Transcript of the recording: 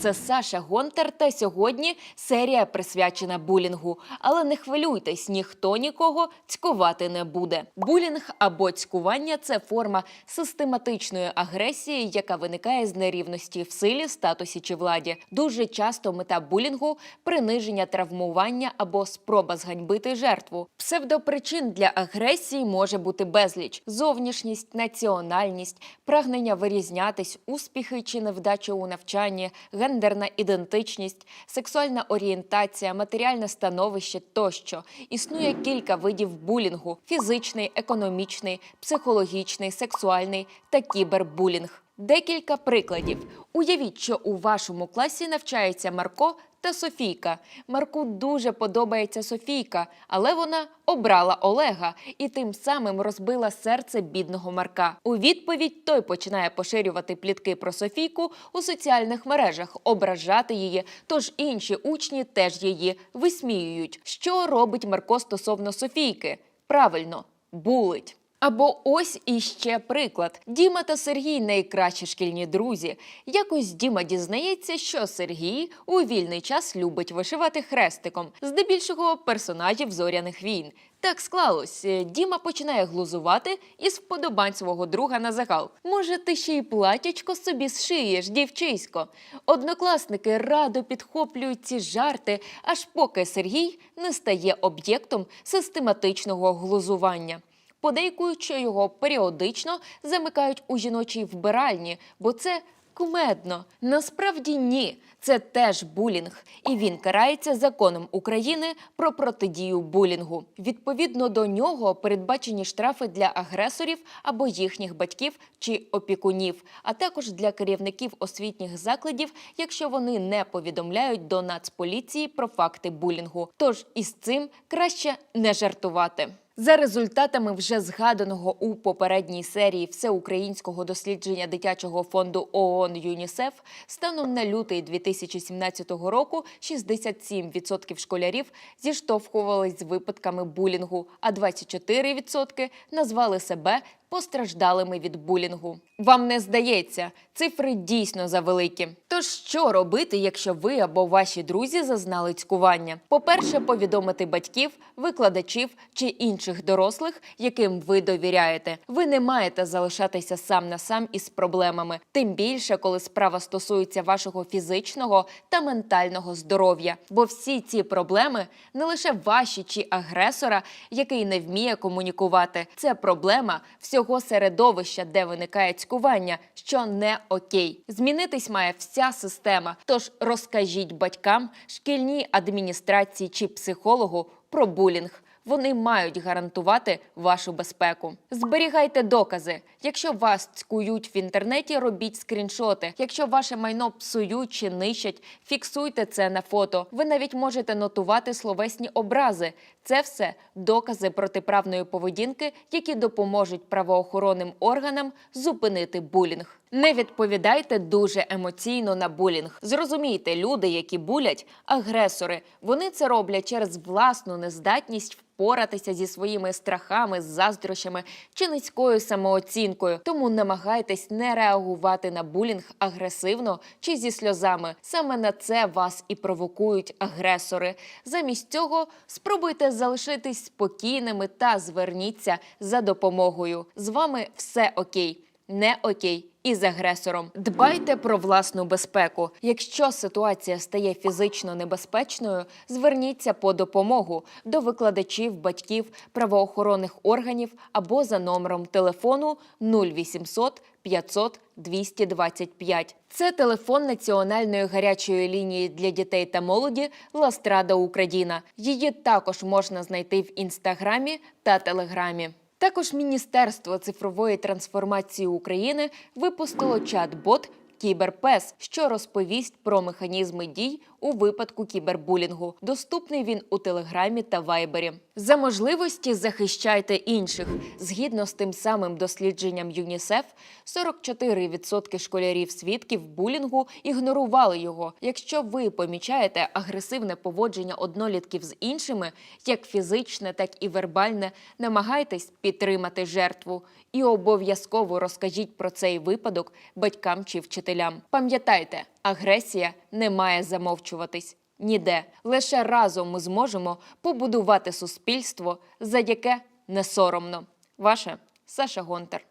Це Саша Гонтар. Та сьогодні серія присвячена булінгу. Але не хвилюйтесь, ніхто нікого цькувати не буде. Булінг або цькування це форма систематичної агресії, яка виникає з нерівності в силі, статусі чи владі. Дуже часто мета булінгу приниження, травмування або спроба зганьбити жертву. Псевдопричин для агресії може бути безліч: зовнішність, національність, прагнення вирізнятись, успіхи чи невдачі у навчанні, гендерна ідентичність, сексуальна орієнтація, матеріальне становище тощо. Існує кілька видів булінгу: фізичний, економічний, психологічний, сексуальний та кібербулінг. Декілька прикладів. Уявіть, що у вашому класі навчається Марко та Софійка. Марку дуже подобається Софійка, але вона обрала Олега і тим самим розбила серце бідного Марка. У відповідь той починає поширювати плітки про Софійку у соціальних мережах, ображати її. Тож інші учні теж її висміюють. Що робить Марко стосовно Софійки? Правильно, булить. Або ось іще приклад: Діма та Сергій найкращі шкільні друзі. Якось Діма дізнається, що Сергій у вільний час любить вишивати хрестиком, здебільшого персонажів зоряних війн. Так склалось. е, Діма починає глузувати із вподобань свого друга на загал. Може, ти ще й платячко собі зшиєш, дівчисько. Однокласники радо підхоплюють ці жарти, аж поки Сергій не стає об'єктом систематичного глузування. Подейкують, що його періодично замикають у жіночій вбиральні, бо це кумедно. Насправді ні, це теж булінг, і він карається законом України про протидію булінгу. Відповідно до нього передбачені штрафи для агресорів або їхніх батьків чи опікунів, а також для керівників освітніх закладів, якщо вони не повідомляють до Нацполіції про факти булінгу. Тож із цим краще не жартувати. За результатами вже згаданого у попередній серії всеукраїнського дослідження дитячого фонду ООН ЮНІСЕФ, станом на лютий 2017 року 67% школярів зіштовхувались з випадками булінгу, а 24% назвали себе постраждалими від булінгу. Вам не здається, цифри дійсно завеликі. Тож що робити, якщо ви або ваші друзі зазнали цькування? По-перше, повідомити батьків, викладачів чи інших дорослих, яким ви довіряєте. Ви не маєте залишатися сам на сам із проблемами, тим більше, коли справа стосується вашого фізичного та ментального здоров'я. Бо всі ці проблеми не лише ваші чи агресора, який не вміє комунікувати. Це проблема всього середовища, де виникає цькування, що не окей. Змінитись має вся система. Тож розкажіть батькам, шкільній адміністрації чи психологу про булінг. Вони мають гарантувати вашу безпеку. Зберігайте докази. Якщо вас цькують в інтернеті, робіть скріншоти. Якщо ваше майно псують чи нищать, фіксуйте це на фото. Ви навіть можете нотувати словесні образи. Це все докази протиправної поведінки, які допоможуть правоохоронним органам зупинити булінг. Не відповідайте дуже емоційно на булінг. Зрозумійте, люди, які булять, агресори. Вони це роблять через власну нездатність впоратися зі своїми страхами, заздрощами чи низькою самооцінкою. Тому намагайтесь не реагувати на булінг агресивно чи зі сльозами. Саме на це вас і провокують агресори. Замість цього спробуйте залишитись спокійними та зверніться за допомогою. З вами все окей. Не окей із агресором. Дбайте про власну безпеку. Якщо ситуація стає фізично небезпечною, зверніться по допомогу до викладачів, батьків, правоохоронних органів або за номером телефону 0800 500 225. Це телефон національної гарячої лінії для дітей та молоді Ластрада Україна. Її також можна знайти в інстаграмі та телеграмі. Також Міністерство цифрової трансформації України випустило чат-бот Кіберпес, що розповість про механізми дій у випадку кібербулінгу. Доступний він у Телеграмі та Вайбері. За можливості захищайте інших. Згідно з тим самим дослідженням ЮНІСЕФ, 44% школярів свідків булінгу ігнорували його. Якщо ви помічаєте агресивне поводження однолітків з іншими, як фізичне, так і вербальне, намагайтесь підтримати жертву і обов'язково розкажіть про цей випадок батькам чи вчителям. Пам'ятайте, агресія не має замовчуватись. Ніде лише разом ми зможемо побудувати суспільство, за яке не соромно. Ваша Саша Гонтар.